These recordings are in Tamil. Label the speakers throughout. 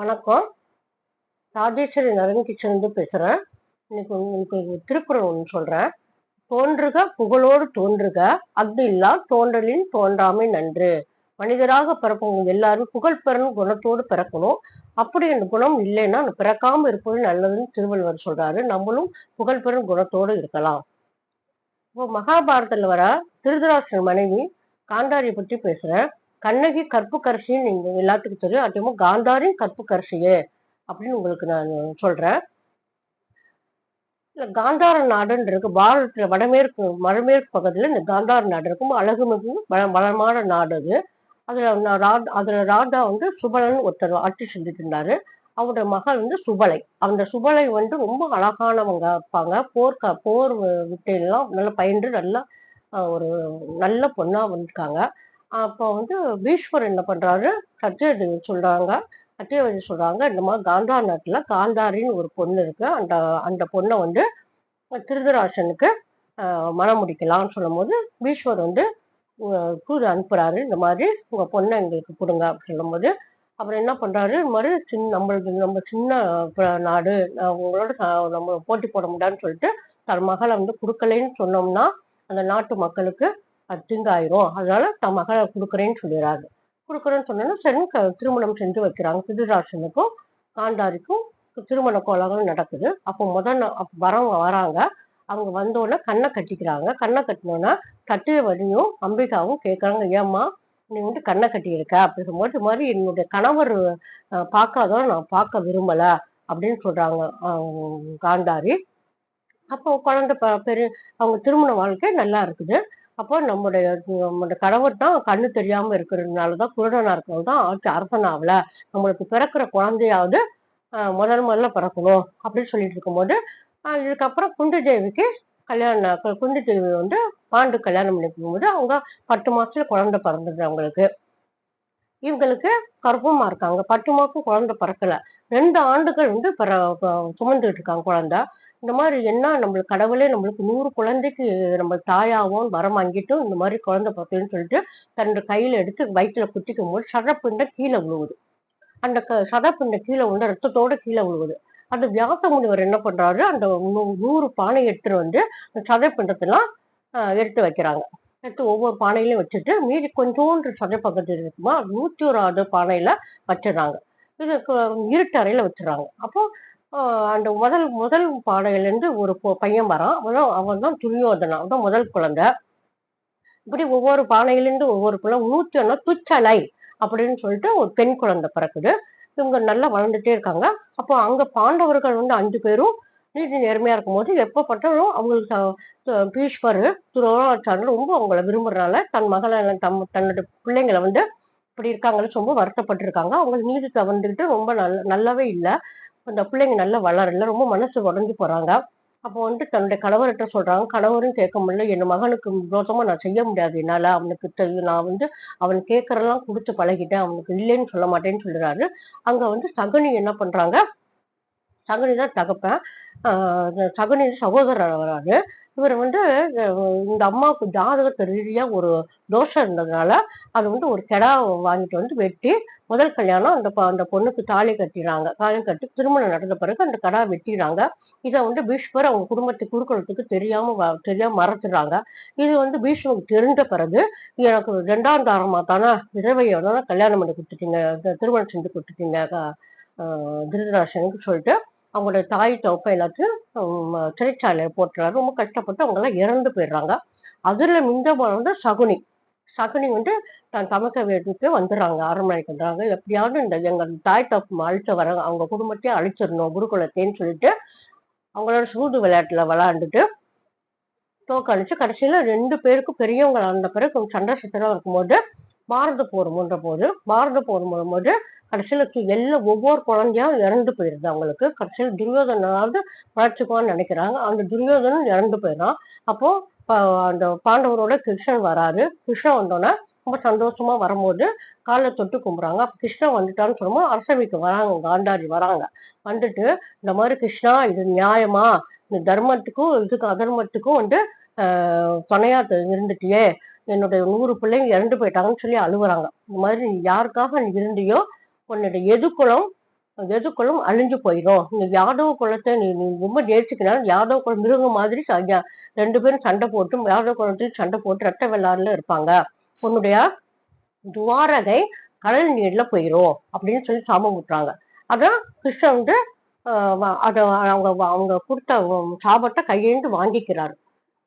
Speaker 1: வணக்கம். ராஜேஸ்வரி நரன் கிச்சன் பேசுகிறேன் இன்னைக்கு உங்களுக்கு திருக்குறள் ஒன்று சொல்கிறேன் தோன்றுக புகழோடு தோன்றுக அஃது இல்லா தோன்றலின் தோன்றாமை நன்று. மனிதராக பிறப்பவங்க எல்லாரும் புகழ் பெறணும் குணத்தோடு பிறக்கணும். அப்படி அந்த குணம் இல்லைன்னா அந்த பிறக்காம இருப்பது நல்லதுன்னு திருவள்ளுவர் சொல்றாரு. நம்மளும் புகழ் பெறும் குணத்தோடு இருக்கலாம். இப்போ மகாபாரதத்தில் வர திருதராஷ்டிரன் மனைவி காந்தாரியை பற்றி பேசுகிறேன் கண்ணகி கற்புக்கரசின்னு நீங்க எல்லாத்துக்கும் தெரியும். அதேமோ காந்தாரின் கற்பு கற்புக்கரசியே அப்படின்னு உங்களுக்கு நான் சொல்றேன். இல்ல காந்தார நாடுன்னு இருக்கு. பாரதத்துல வடமேற்கு வடமேற்கு பக்கத்துல இந்த காந்தார நாடு இருக்கும். அழகுமிகு வளமான நாடு அது. அதுல அதுல ராதா வந்து சுபலன் ஒருத்தர் ஆட்சி செஞ்சுட்டு இருந்தாரு அவருடைய மகள் வந்து சுபலை. அந்த சுபலை வந்து ரொம்ப அழகானவங்க இருப்பாங்க. போர் க- போர் விட்டையெல்லாம் நல்லா பயின்று நல்லா ஒரு நல்ல பொண்ணா வந்திருக்காங்க. அப்போ வந்து பீஷ்வர் என்ன பண்றாரு சத்தியவதி சொல்றாங்க. சத்தியவதி சொல்றாங்க இந்த மாதிரி காந்தார் நாட்டுல காந்தாரின்னு ஒரு பொண்ணு இருக்கு. அந்த அந்த பொண்ணை வந்து திருதராசனுக்கு மனம் மணம் முடிக்கலாம்னு சொல்லும் போது பீஷ்வர் வந்து ஆஹ், தூது அனுப்புறாரு. இந்த மாதிரி உங்க பொண்ணை எங்களுக்கு கொடுங்க அப்படின்னு சொல்லும்போது அப்புறம் என்ன பண்றாரு? இந்த மாதிரி சின்ன நம்மளுக்கு நம்ம சின்ன நாடு உங்களோட நம்ம போட்டி போட முடியாதுன்னு சொல்லிட்டு தன் மகளை வந்து கொடுக்கலைன்னு சொன்னோம்னா அந்த நாட்டு மக்களுக்கு தீங்காயிரும் அதனால தன் மகளை கொடுக்குறேன்னு சொல்லிடுறாரு கொடுக்குறேன்னு சொன்னோன்னா சரி க- திருமணம் செஞ்சு வைக்கிறாங்க. சிதிராசனுக்கும் காந்தாரிக்கும் திருமண கோலங்கள் நடக்குது. அப்போ முதல் வரவங்க வராங்க. அவங்க வந்தோடனே கண்ணை கட்டிக்கிறாங்க. கண்ணை கட்டினோன்னா வழியும் அம்பிகாவும் கேட்குறாங்க ஏம்மா நீ வந்து கண்ணை கட்டியிருக்க? அப்படி சொல்லும்போது இது மாதிரி என்னுடைய கணவர் அஹ், நான் பார்க்க விரும்பல அப்படின்னு சொல்றாங்க காந்தாரி அப்போ குழந்தை ப- பெரு அவங்க திருமண வாழ்க்கை நல்லா இருக்குது. அப்போ நம்முடைய நம்முடைய கணவர் தான் கண்ணு தெரியாம இருக்கிறதுனால தான் குருடனா இருக்கிறது தான் ஆட்சி அரசனாவல நம்மளுக்கு பிறக்கிற குழந்தையாவது ஆஹ், முதல் முதல்ல பிறக்கணும் அப்படின்னு சொல்லிட்டு இருக்கும்போது ஆஹ், இதுக்கப்புறம் குண்டு தேவிக்கு கல்யாணம் குண்டு தேவி வந்து பாண்டு கல்யாணம் பண்ணிக்கும் போது அவங்க பத்து மாசத்துல குழந்தை பிறந்தது அவங்களுக்கு. இவங்களுக்கு கர்ப்பமா இருக்காங்க. பத்து மாசம் குழந்தை பிறக்கல. ரெண்டு ஆண்டுகள் வந்து பிற சுமந்துட்டு இருக்காங்க குழந்தை. இந்த மாதிரி என்ன நம்மளுக்கு கடவுளே நம்மளுக்கு நூறு குழந்தைக்கு நம்ம தாயாகவும் வரம் வாங்கிட்டும் இந்த மாதிரி குழந்தை பிறக்குதுன்னு சொல்லிட்டு தன்னோட கையில எடுத்து வயிற்றுல குத்திக்கும் போது சதப்பிண்ட கீழே விழுவுது அந்த க- சதப்பிண்ட கீழே விழுந்த ரத்தத்தோட கீழே விழுவுது அந்த வியாச முனிவர் என்ன பண்றாரு? அந்த நூ- நூறு பானை எடுத்துட்டு வந்து அந்த சதப்பிண்டத்தெல்லாம் எடுத்து வைக்கிறாங்க. எடுத்து ஒவ்வொரு பானையிலையும் வச்சுட்டு மீதி கொஞ்சோண்டு சதை பக்கத்தில் இருக்குமா? நூத்தி ஆறு பானையில வச்சிடுறாங்க. இது கு- இருட்டறையில வச்சிடறாங்க. அப்போ அந்த முதல் முதல் பானையில இருந்து ஒரு பையன் வரான். அவன் தான் துரியோதனா. அவன் தான் முதல் குழந்தை. இப்படி ஒவ்வொரு பானையிலிருந்து ஒவ்வொரு குழந்தை நூத்தி துச்சலை அப்படின்னு சொல்லிட்டு ஒரு பெண் குழந்தை பிறக்குது. இவங்க நல்லா வளர்ந்துட்டே இருக்காங்க. அப்போ அங்க பாண்டவர்கள் வந்து அஞ்சு பேரும் நீதி நேர்மையா இருக்கும்போது எப்ப பட்டாலும் அவங்களுக்கு பீஷ்வர் துரோணாச்சாரர் ரொம்ப அவங்கள விரும்புறதுனால தன் மகளை தம் தன்னோட பிள்ளைங்களை வந்து இப்படி இருக்காங்கன்னு ரொம்ப வருத்தப்பட்டிருக்காங்க. அவங்க நீதி தவந்துட்டு ரொம்ப நல்ல நல்லாவே இல்லை. அந்த பிள்ளைங்க நல்லா வளரல ரொம்ப மனசு உடஞ்சு போறாங்க. அப்போ வந்து தன்னுடைய கணவர்கிட்ட சொல்றாங்க கணவரும் கேட்க முடியல என் மகனுக்கு விரோதமா நான் செய்ய முடியாது என்னால அவனுக்கு தெரியும் நான் வந்து அவன் கேட்கறதெல்லாம் கொடுத்து பழகிட்டேன் அவனுக்கு இல்லைன்னு சொல்ல மாட்டேன்னு சொல்றாரு அங்க வந்து சகுனி என்ன பண்றாங்க சகுனி தான் தகப்பேன் ஆஹ் சகுனி சகோதரர் வராரு இவர் வந்து இந்த அம்மாவுக்கு ஜாதகத்தை ரீதியா ஒரு தோஷம் இருந்ததுனால அது வந்து ஒரு கெடா வாங்கிட்டு வந்து வெட்டி முதல் கல்யாணம் அந்த அந்த பொண்ணுக்கு தாலி கட்டிடுறாங்க தாலி கட்டி திருமணம் நடந்த பிறகு அந்த கடா வெட்டிடுறாங்க. இதை வந்து பீஷ்மர் அவங்க குடும்பத்தை குறுக்களத்துக்கு தெரியாம வ- தெரியாம மறத்துறாங்க இது வந்து பீஷ்மருக்கு தெரிஞ்ச பிறகு எனக்கு ரெண்டாம் தாரமா தானே விதவையை தானே கல்யாணம் பண்ணி கொடுத்துட்டீங்க திருமணம் செஞ்சு கொடுத்துட்டீங்க ஆஹ் திருதராசனுக்கு சொல்லிட்டு அவங்களோட தாய் தோப்ப எல்லாத்தையும் ஹம், போட்டுறாரு ரொம்ப கஷ்டப்பட்டு அவங்க எல்லாம் இறந்து போயிடுறாங்க. அதுல மிந்தமான வந்து சகுனி. சகுனி வந்து தன் தமக்க வீட்டுக்கு வந்துடுறாங்க. அரண்மனைக்கு வந்துடுறாங்க. எப்படியாவது இந்த எங்க தாய் தப்பு அழிச்சு வர அவங்க குடும்பத்தையும் அழிச்சிடணும் குருகுலத்தைன்னு சொல்லிட்டு அவங்களோட சூது விளையாட்டுல விளையாண்டுட்டு தோக்கடிச்சு கடைசியில ரெண்டு பேருக்கும் பெரியவங்க ஆன பிறகு கொஞ்சம் சண்டை சத்திரம் இருக்கும்போது மாறுது போர் முன்ற போது மாறுது போர் போது கடைசியிலுக்கு எல்லா ஒவ்வொரு குழந்தையும் இறந்து போயிருது அவங்களுக்கு. கடைசியில் துரியோதனாவது வளர்ச்சிக்குவான்னு நினைக்கிறாங்க. அந்த துரியோதனும் இறந்து போயிடும் அப்போ அந்த பாண்டவரோட கிருஷ்ணன் வராரு. கிருஷ்ணன் வந்தோன்னே ரொம்ப சந்தோஷமா வரும்போது காலை தொட்டு கும்பிட்றாங்க. அப்ப கிருஷ்ணன் வந்துட்டான்னு சொல்லும்போது அரசவைக்கு வராங்க. காந்தாரி வராங்க. வந்துட்டு இந்த மாதிரி கிருஷ்ணா இது நியாயமா? இந்த தர்மத்துக்கும் இதுக்கு அதர்மத்துக்கும் வந்து துணையா இருந்துட்டியே. என்னுடைய நூறு பிள்ளைங்க இறந்து போயிட்டாங்கன்னு சொல்லி அழுகுறாங்க. இந்த மாதிரி யாருக்காக நீ இருந்தியோ உன்னுடைய எதுக்குலம் எதுக்குளம் அழிஞ்சு போயிடும் நீ யாதவ குலத்தை நீ நீ ரொம்ப நேர்ச்சிக்கினாலும் யாதவ குலம் மிருகம் மாதிரி ச- ரெண்டு பேரும் சண்டை போட்டு யாதவ குலத்தில் சண்டை போட்டு ரத்த வெள்ளாறுல இருப்பாங்க. உன்னுடைய துவாரகை கடல் நீர்ல போயிரும் அப்படின்னு சொல்லி சாபம் விட்டுறாங்க. அதான் கிருஷ்ணன் வந்து ஆஹ் வ- அத அவங்க அவங்க கொடுத்த சாபத்தை கையேந்து வாங்கிக்கிறாரு.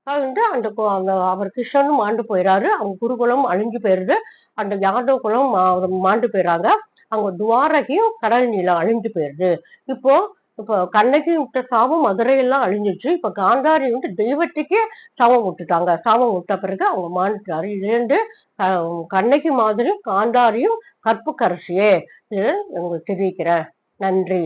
Speaker 1: அது வந்து அந்த கு- அந்த அவர் கிருஷ்ணனும் மாண்டு போயிறாரு. அவங்க குருகுலம் அழிஞ்சு போயிருது. அந்த யாதவ குலம் மா- மாண்டு போயிறாங்க. அவங்க துவாரகையும் கடல் நீளம் அழிஞ்சு போயிருது. இப்போ இப்போ கண்ணகி விட்ட சாபம் மதுரையெல்லாம் அழிஞ்சிச்சு இப்போ காந்தாரி வந்து தெய்வத்துக்கே சாபம் விட்டுட்டாங்க. சாபம் விட்ட பிறகு அவங்க மாண்டுட்டாரு இது க- கண்ணகி மாதிரி காந்தாரியும் கற்புக்கரசியே இது உங்களுக்கு தெரிவிக்கிறேன் நன்றி.